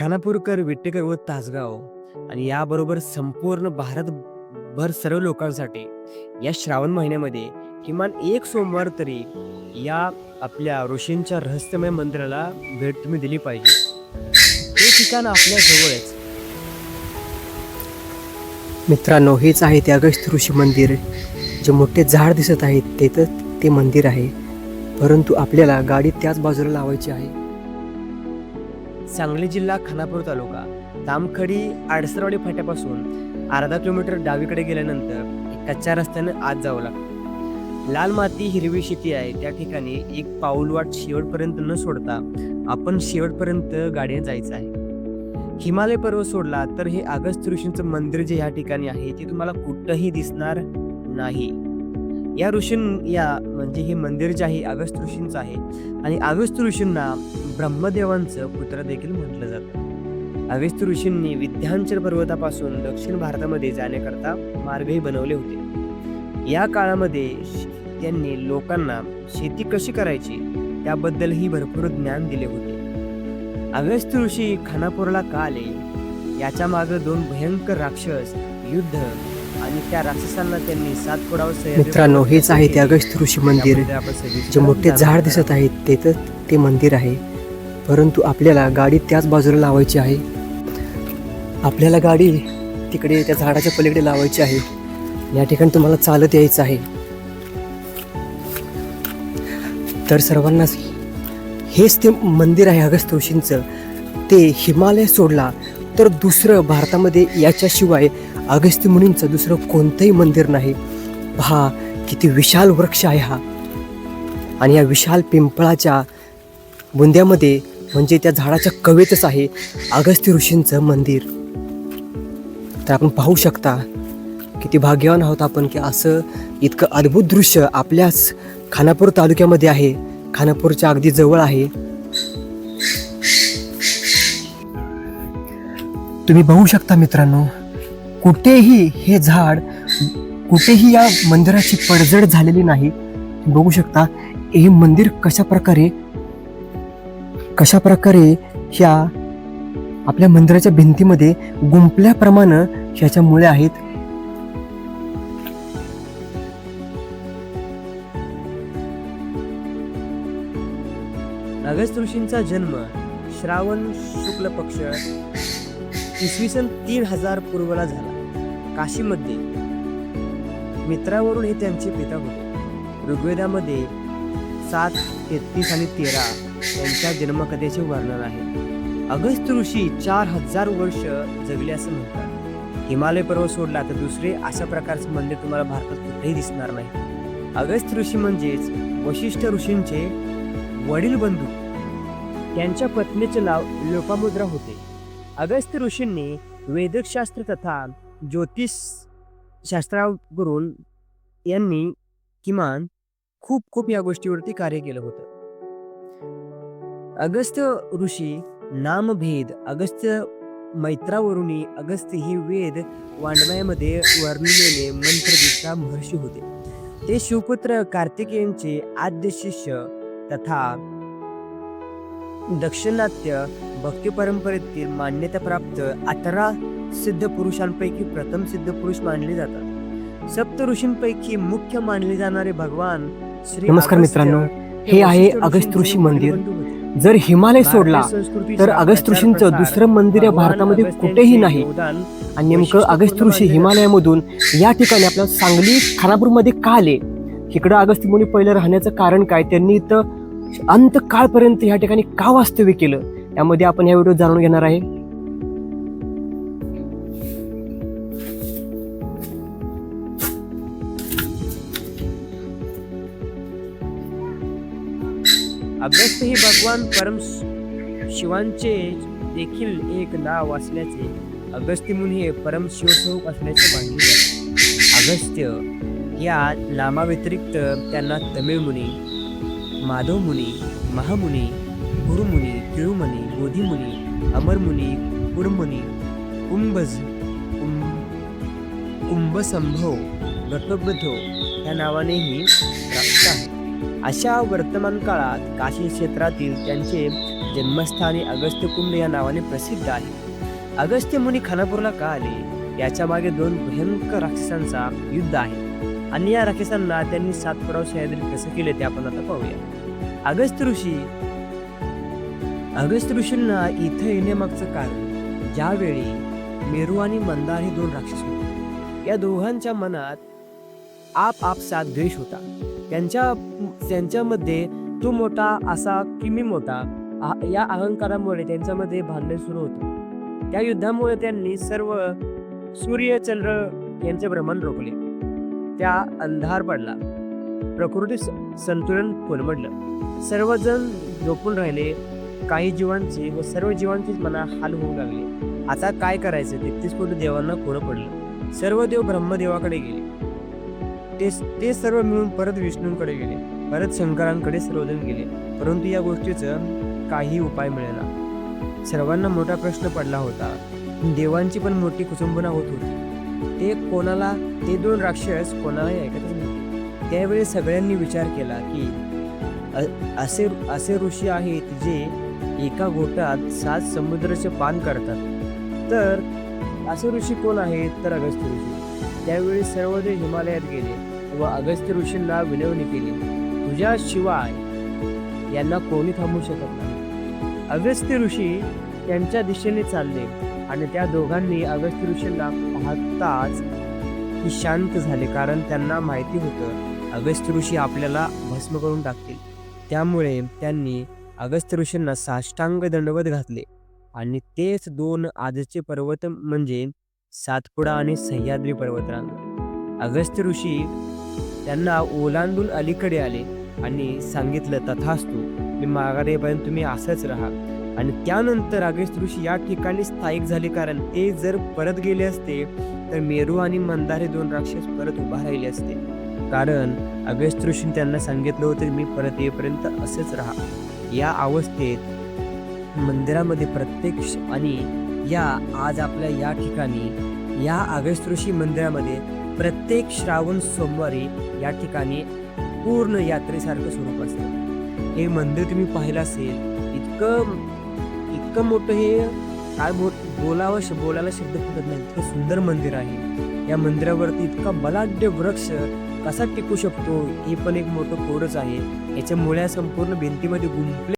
खानापूरकर, विट्टेकर व तासगाव आणि याबरोबर संपूर्ण भारतभर सर्व लोकांसाठी या श्रावण महिन्यामध्ये किमान एक सोमवार तरी या आपल्या ऋषींच्या रहस्यमय मंदिराला भेट तुम्ही दिली पाहिजे. हे ठिकाण आपल्या जवळच. मित्रांनो हेच आहे ते अगस्त ऋषी मंदिर. जे मोठे झाड दिसत आहे तेथं ते मंदिर आहे. परंतु आपल्याला गाडी त्याच बाजूला लावायची आहे. सांगली जिल्हा खानापूर तालुका तामखडी आडसरवाडी फाट्यापासून अर्धा किलोमीटर डावीकडे गेल्यानंतर कच्च्या रस्त्याने आत जावं लागतं. लाल माती हिरवी शेती आहे. त्या ठिकाणी एक पाऊलवाट शेवटपर्यंत न सोडता आपण शेवटपर्यंत गाडीने जायचं आहे. हिमालय पर्वत सोडला तर हे अगस्त ऋषींचं मंदिर जे या ठिकाणी आहे ते तुम्हाला कुठंही दिसणार नाही. या ऋषीं या म्हणजे हे मंदिर जे आहे अगस्त ऋषींचं आहे. आणि अगस्त ऋषींना ब्रह्मदेवांचं पुत्र देखील म्हटलं जातं. अगस्त ऋषींनी विद्यांचल पर्वतापासून दक्षिण भारतामध्ये जाण्याकरता मार्गही बनवले होते. या काळामध्ये त्यांनी लोकांना शेती कशी करायची त्याबद्दलही भरपूर ज्ञान दिले होते. अगस्त ऋषी खानापूरला का आले? याच्या मागे दोन भयंकर राक्षस युद्ध आणि त्या राक्षसांना त्यांनी सात फोडावर मित्रांनो हेच आहे ते अगस्त्य ऋषी मंदिर. जे मोठे झाड दिसत आहे तेथं ते मंदिर आहे. परंतु आपल्याला गाडी त्याच बाजूला लावायची आहे. आपल्याला गाडी तिकडे त्या झाडाच्या पलीकडे लावायची आहे. या ठिकाणी तुम्हाला चालत यायचं आहे. तर सर्वांनाच हेच ते मंदिर आहे अगस्त ते हिमालय सोडला तर दुसरं भारतामध्ये याच्याशिवाय अगस्त्य मुनींचं दुसरं कोणतंही मंदिर नाही. पहा किती विशाल वृक्ष आहे हा. आणि या विशाल पिंपळाच्या बुंद्यामध्ये म्हणजे त्या झाडाच्या कवेतच आहे अगस्त्य ऋषींचं मंदिर. तर आपण पाहू शकता किती भाग्यवान आहोत आपण की असं इतकं अद्भुत दृश्य आपल्याच खानापूर तालुक्यामध्ये आहे. खानापूरच्या अगदी जवळ आहे. तुम्ही बघू शकता मित्रांनो कुठेही हे झाड कुठेही या मंदिराची पडझड झालेली नाही. बघू शकता हे मंदिर कशा प्रकारे कशा प्रकारे ह्या आपल्या मंदिराच्या भिंतीमध्ये गुंपल्याप्रमाणे ह्याच्या मुळे आहेत? अगस्त ऋषींचा जन्म श्रावण शुक्ल पक्ष इसवी सन तीन हजार पूर्वला झाला. काशीमध्ये मित्रावरून हे त्यांचे पिता होते. ऋग्वेदामध्ये सात तेहतीस आणि तेरा त्यांच्या जन्मकथेचे वर्णन आहे. अगस्त ऋषी चार हजार वर्ष जगले असं म्हणतात. हिमालय पर्वत सोडला तर दुसरे अशा प्रकारचे मंदिर तुम्हाला भारतात कुठेही दिसणार नाही. अगस्त ऋषी म्हणजेच वशिष्ठ ऋषींचे वडील बंधू. त्यांच्या पत्नीचे नाव लोपामुद्रा होते. अगस्त्य ऋषींनी वेदकशास्त्र तथा ज्योतिष शास्त्रावरून यांनी किमान खूप खूप या गोष्टीवरती कार्य केलं होतं. अगस्त्य ऋषी नामभेद अगस्त्य मैत्रावरुनी अगस्त्य ही वेद वाङ्मयामध्ये वर्णिलेले मंत्रविद्या महर्षी होते ते शिवपुत्र कार्तिकेयांचे आद्य शिष्य तथा दक्षिणात्य भक्ती परंपरेतील मान्यताप्राप्त अठरा सिद्ध पुरुषांपैकी प्रथम सिद्ध पुरुष मानले जातात सप्त ऋषींपैकी मुख्य मानले जाणारे भगवान श्री नमस्कार मित्रांनो. हे आहे अगस्त्य ऋषी मंदिर. जर हिमालय सोडला तर अगस्त ऋषींचं दुसरं मंदिर या भारतामध्ये कुठेही नाही. आणि नेमकं अगस्त ऋषी. हिमालयामधून या ठिकाणी आपल्या सांगली खानापूरमध्ये का आले? इकडं अगस्त्य मुनी पहिलं राहण्याचं कारण काय? त्यांनी इथं अंत काळपर्यंत या ठिकाणी का वास्तव्य केलं? यामध्ये आपण या व्हिडिओ जाणून घेणार आहे. अभ्यस्त हे भगवान परम शिवांचे देखील एक नाव असल्याचे अगस्त्य हे परम शिवस्वरूप असल्याचे मानले जाते. अगस्त्य या नामाव्यतिरिक्त त्यांना तमिळ मुनी माधव मुनी महामुनी गुरुमुनी तिळुमुनी बोधिमुनी अमरमुनी कुरमुनी कुंभज कुंभ कुंभसंभव गटोबद्धो या नावानेही अशा वर्तमान काळात काशी क्षेत्रातील त्यांचे जन्मस्थानी अगस्त्यकुंड या नावाने प्रसिद्ध आहे. अगस्त्य मुनी खानापूरला का आले? याच्या मागे दोन भयंकर राक्षसांचा युद्ध आहे. आणि या राक्षसांना त्यांनी सातपुडाव सह्याद्री कसं केले ते आपण आता पाहूया. अगस्त्य ऋषी अगस्त्य ऋषींना इथं येण्यामागचं कारण ज्यावेळी मेरू आणि मंदार हे दोन राक्षस होते. या दोघांच्या मनात आप आपसात द्वेष होता। त्यांच्या त्यांच्यामध्ये तू मोठा असा की मी मोठा या अहंकारामुळे त्यांच्यामध्ये भांडण सुरू होतं. त्या युद्धामुळे त्यांनी सर्व सूर्य चंद्र यांचे भ्रमण रोखले. त्या अंधार पडला. प्रकृती संतुलन कोलमडलं. सर्वजण झोपून राहिले. काही जीवांचे व सर्व जीवांचीच मना हाल होऊ लागले. आता काय करायचं? तेहतीस कोटी देवांना कोणं पडलं. सर्व देव ब्रह्मदेवाकडे गेले. ते ते सर्व मिळून परत विष्णूंकडे गेले. परत शंकरांकडे सर्वजण गेले. परंतु या गोष्टीचं काही उपाय मिळेना. सर्वांना मोठा प्रश्न पडला होता. देवांची पण मोठी कुसुंबना होत होती. ते कोणाला ते दोन राक्षस कोणालाही ऐकतच नव्हते. त्यावेळी सगळ्यांनी विचार केला की असे असे ऋषी आहेत जे एका गोटात सात समुद्राचे पान करतात. तर असे ऋषी कोण आहेत? तर अगस्त्य ऋषी. त्यावेळी सर्वजण हिमालयात गेले. व अगस्त्य ऋषींना विनवणी केली. तुझ्या शिवाय यांना कोणी थांबू शकत नाही. अगस्त्य ऋषी त्यांच्या दिशेने चालले आणि त्या दोघांनी अगस्त्य ऋषींना पाहताच ती शांत झाले कारण त्यांना माहिती होतं अगस्त्य ऋषी आपल्याला भस्म करून टाकतील. त्यामुळे त्यांनी अगस्त्य ऋषींना साष्टांग दंडवत घातले आणि तेच दोन आजचे पर्वत म्हणजे सातपुडा आणि सह्याद्री पर्वतरांग. अगस्त्य ऋषी त्यांना ओलांडून अलीकडे आले आणि सांगितलं तथास्तू मी माघारेपर्यंत तुम्ही असंच राहा. आणि त्यानंतर अगस्त्य ऋषी या ठिकाणी स्थायिक झाले कारण ते जर परत गेले असते तर मेरू आणि मंदारे दोन राक्षस परत उभा राहिले असते. कारण अगस्त्य ऋषीने त्यांना सांगितलं होतं मी परत येईपर्यंत असंच राहा. या अवस्थेत मंदिरामध्ये प्रत्यक्ष आणि या आज आपल्या या ठिकाणी या अगस्त्य ऋषी मंदिरामध्ये प्रत्येक श्रावण सोमवारी या ठिकाणी पूर्ण यात्रेसारखं स्वरूप असतं. हे मंदिर तुम्ही पाहिलं असेल इतकं इतकं मोठं हे काय बोल बोलावं श- बोलायला शब्द फुटत नाही. इतकं सुंदर मंदिर आहे. या मंदिरावरती इतका बलाढ्य वृक्ष कसा टिकू शकतो हे पण एक मोठं कोरच आहे. याच्या मुळ्या संपूर्ण भिंतीमध्ये गुंपले